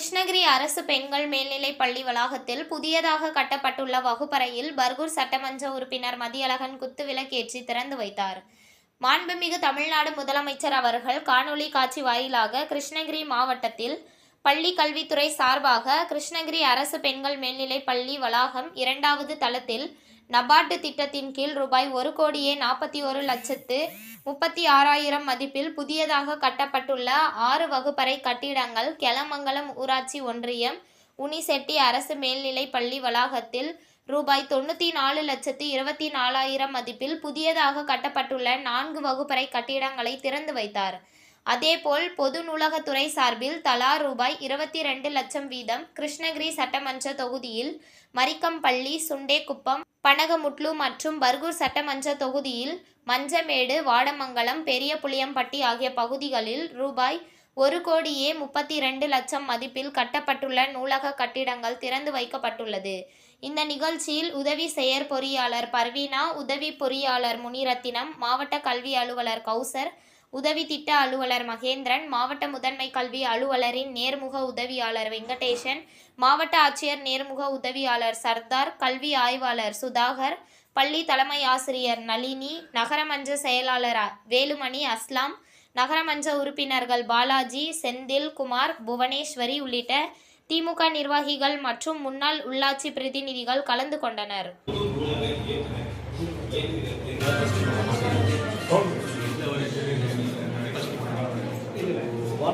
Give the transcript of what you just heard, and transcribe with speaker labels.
Speaker 1: கிருஷ்ணகிரி அரசு பெண்கள் மேல்நிலைப் பள்ளி வளாகத்தில் புதியதாக கட்டப்பட்டுள்ள வகுப்பறையில் பர்கூர் சட்டமன்ற உறுப்பினர் மதியழகன் குத்துவிளக்கேற்றி திறந்து வைத்தார். மாண்புமிகு தமிழ்நாடு முதலமைச்சர் அவர்கள் காணொளி காட்சி வாயிலாக கிருஷ்ணகிரி மாவட்டத்தில் பள்ளி கல்வித்துறை சார்பாக கிருஷ்ணகிரி அரசு பெண்கள் மேல்நிலை பள்ளி வளாகம் இரண்டாவது தளத்தில் நபார்டு திட்டத்தின் கீழ் ரூபாய் ஒரு கோடியே நாற்பத்தி ஒரு லட்சத்து முப்பத்தி ஆறாயிரம் மதிப்பில் புதியதாக கட்டப்பட்டுள்ள ஆறு வகுப்பறை கட்டிடங்கள் கெலமங்கலம் ஊராட்சி ஒன்றியம் உனிசெட்டி அரசு மேல்நிலை பள்ளி வளாகத்தில் ரூபாய் தொண்ணூற்றி நாலு லட்சத்து இருபத்தி நாலாயிரம் மதிப்பில் புதியதாக கட்டப்பட்டுள்ள நான்கு வகுப்பறை கட்டிடங்களை திறந்து வைத்தார். அதேபோல் பொது நூலகத்துறை சார்பில் தலா ரூபாய் இருபத்தி ரெண்டு லட்சம் வீதம் கிருஷ்ணகிரி சட்டமன்ற தொகுதியில் மரிக்கம்பள்ளி சுண்டேக்குப்பம் பனகமுட்லு மற்றும் பர்கூர் சட்டமன்ற தொகுதியில் மஞ்சமேடு வாடமங்கலம் பெரிய புளியம்பட்டி ஆகிய பகுதிகளில் ரூபாய் ஒரு கோடியே முப்பத்தி ரெண்டு லட்சம் மதிப்பில் கட்டப்பட்டுள்ள நூலக கட்டிடங்கள் திறந்து வைக்கப்பட்டுள்ளது. இந்த நிகழ்ச்சியில் உதவி செயற்பொறியாளர் பர்வீனா உதவி பொறியாளர் முனிரத்தினம் மாவட்ட கல்வி அலுவலர் கௌசர் உதவி திட்ட அலுவலர் மகேந்திரன் மாவட்ட முதன்மை கல்வி அலுவலரின் நேர்முக உதவியாளர் வெங்கடேசன் மாவட்ட ஆட்சியர் நேர்முக உதவியாளர் சர்தார் கல்வி ஆய்வாளர் சுதாகர் பள்ளி தலைமை ஆசிரியர் நளினி நகரமன்ற செயலாளர் வேலுமணி அஸ்லாம் நகரமன்ற உறுப்பினர்கள் பாலாஜி செந்தில் குமார் புவனேஸ்வரி உள்ளிட்ட திமுக நிர்வாகிகள் மற்றும் முன்னாள் உள்ளாட்சி பிரதிநிதிகள் கலந்து கொண்டனர்